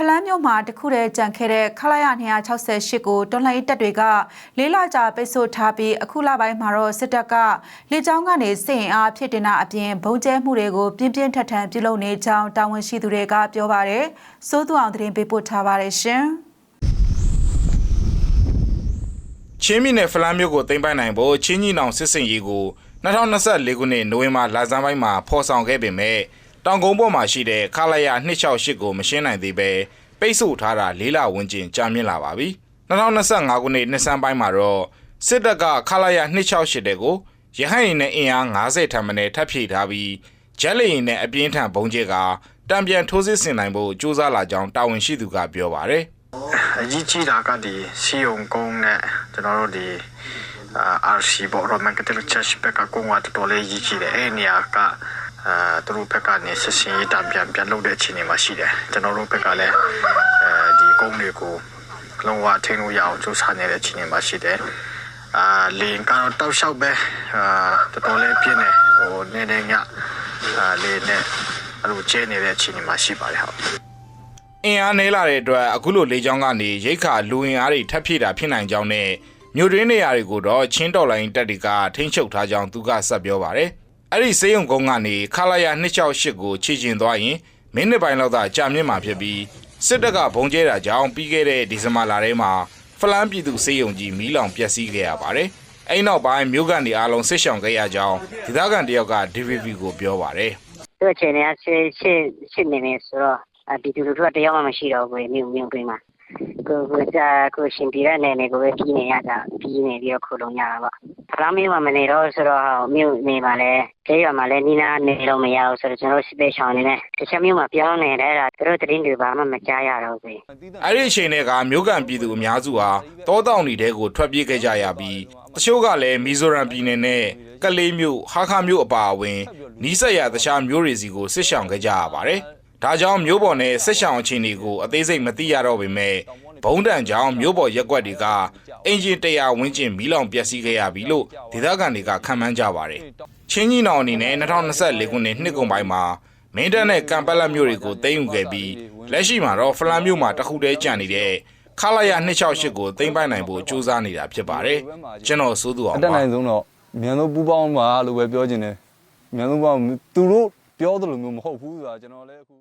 ဖလန်းမြို့မှာတခုတည်းကြံခဲ့တဲ့ခလာရ268ကိုတော်လှန်ရေးတပ်တွေကလေးလကြာပိတ်ဆို့ထားပြီးအခုလပိုင်းမှာတော့စစ်တပ်ကလေကြောင်းကနေစစ်ရင်အားဖြစ်တင်တာအပြင်ဘုံကျဲမှုတွေကိုပြင်းပြင်းထန်ထန်ပြုလုပ်နေကြောင်းတာဝန်ရှိသူတွေကပြောပါတယ်။စိုးသူအောင်သတင်းပေးပို့ထားပါတယ်ရှင်။ချင်းပြည်နယ်ဖလန်းမြို့ကိုသိမ်းပိုက်နိုင်ဖို့ချင်းကြီးနောင်စစ်စင်ရေးကို2024ခုနှစ်နိုဝင်ဘာလဆန်းပိုင်းမှာဖော်ဆောင်ခဲ့ပေမဲ့ တောင်ကုန်းပေါ်မှာရှိတဲ့ခလာရ268ကိုမရှင်းနိုင်သေးပဲပိတ်ဆို့ထားတာလေးလဝန်းကျင်ကြာမြင့်လာပါပြီ2025ခုနှစ်နှစ်ဆန်းပိုင်းမှာတော့စစ်တပ်ကခလာရ268တဲ့ကိုရဟတ်ရင်နဲ့အင်အား90ထံမှနဲ့ထပ်ဖြည့်ထားပြီးဂျက်လီရင်နဲ့အပြင်းထန်ဘုံကျဲကတံပြန်ထိုးစစ်ဆင်နိုင်ဖို့ကြိုးစားလာကြောင်းတာဝန်ရှိသူကပြောပါတယ်အရေးကြီးတာကဒီစီယုံကုန်းနဲ့ကျွန်တော်တို့ဒီအာ RC ဘော Roman Catholic Church ဘက်ကကုန်းကတော်တော်လေးရေးကြီးတယ်အဲ့ဒီနေရာက အာသူတို့ဘက်ကနေဆက်ရှင်ရေးတံပြန်ပြန်လုပ်တဲ့အခြေအနေမှာရှိတယ်ကျွန်တော်တို့ဘက်ကလည်းအဲဒီကုန်းတွေကိုလုံးဝထိန်းလို့ရအောင်စူးစမ်းနေတဲ့အခြေအနေမှာရှိတယ်အာလင်းကတော့တောက်လျှောက်ပဲအာတော်တော်လေးပြင်းနေဟိုနေနေညအာလေးနဲ့အဲ့လိုကျဲနေတဲ့အခြေအနေမှာရှိပါတယ်ဟုတ်အင်အားနည်းလာတဲ့အတွက်အခုလိုလေကြောင်းကနေရိတ်ခါလူအင်အားတွေထပ်ဖြည့်တာဖြစ်နိုင်ကြောင်းနဲ့မြို့တွင်းနေရာတွေကိုတော့ချင်းတော်လိုင်းတပ်တွေကထိန်းချုပ်ထားကြောင်းသူကဆက်ပြောပါတယ်။ အဲ့ဒီစေယုံကုန်းကနေခလာရ268ကိုခြေကျင်သွားရင်မိနစ်ပိုင်းလောက်သာကြာမြင့်မှာဖြစ်ပြီးစစ်တပ်ကဘုံကျဲတာကြောင့်ပြီးခဲ့တဲ့ဒီဇင်ဘာလထဲမှာဖလန်းပြည်သူစေယုံကြီးမီးလောင်ပျက်စီးခဲ့ရပါတယ်။အဲ့နောက်ပိုင်းမြို့ကန်တွေအားလုံးဆစ်ဆောင်ခဲ့ရကြောင်းဒေသခံတယောက်က DVB ကိုပြောပါတယ်။သူ့အခြေအနေကရှစ်ရှစ်ရှစ်နေနေဆိုတော့အဒီတူလူတို့ကတယောက်မှမရှိတော့ဘူးမြို့မြို့တွင်းမှာကိုကိုစာကိုရှင်ပြရနေနေကိုပဲပြီးနေရတာပြီးနေပြီးတော့ခုလုံးရတာပေါ့ ဖလားမျိုးမှာမနေတော့ဆိုတော့မြို့နေမှာလဲကျေးရွာမှာလဲနီးနားနေတော့မရဘူးဆိုတော့ကျွန်တော်စစ်ပေးချောင်းနေနဲ့တခြားမြို့မှာပြောင်းနေတယ်အဲ့ဒါသူတို့တင်းတွေဘာမှမကြားရတော့ဘူးအဲ့ဒီအချိန်တွေကမြို့ကန်ပြည်သူအများစုဟာတောတောင်တွေတဲကိုထွက်ပြေးခဲ့ကြရပြီးတချို့ကလည်းမီဇိုရမ်ပြည်နယ်နဲ့ကလေးမြို့ဟာခါမြို့အပါအဝင်နီးစပ်ရာတခြားမြို့တွေစီကိုစစ်ဆောင်ခဲ့ကြရပါတယ်။ ဒါကြောင့်မြို့ပေါ်နဲ့စစ်ဆောင်အခြေအနေကိုအသေးစိတ်မသိရတော့ပေမဲ့ဘုံတန်ကြောင့်မြို့ပေါ်ရက်ကွက်တွေကအင်ဂျင်100ဝန်းကျင်မီးလောင်ပျက်စီးခဲ့ရပြီလို့ဒေသခံတွေကခန့်မှန်းကြပါတယ်။ချင်းကြီးနောင်အနေနဲ့2024ခုနှစ်နှစ်ကုန်ပိုင်းမှာမင်းတပ်နဲ့ကံပက်လက်မြို့တွေကိုသိမ်းယူခဲ့ပြီးလက်ရှိမှာတော့ဖလန်မြို့မှာတခုတည်းကြံနေတဲ့ခလာရ268ကိုသိမ်းပိုက်နိုင်ဖို့ကြိုးစားနေတာဖြစ်ပါတယ်။ကျွန်တော်စိုးသူအောင်အတက်ပါနိုင်ဆုံးတော့မြန်လို့ပူပေါင်းပါလို့ပဲပြောချင်တယ်မြန်လို့ပူပေါင်းသူတို့ ပြောသလိုမျိုးမဟုတ်ဘူးဆိုတာကျွန်တော်လည်းအခု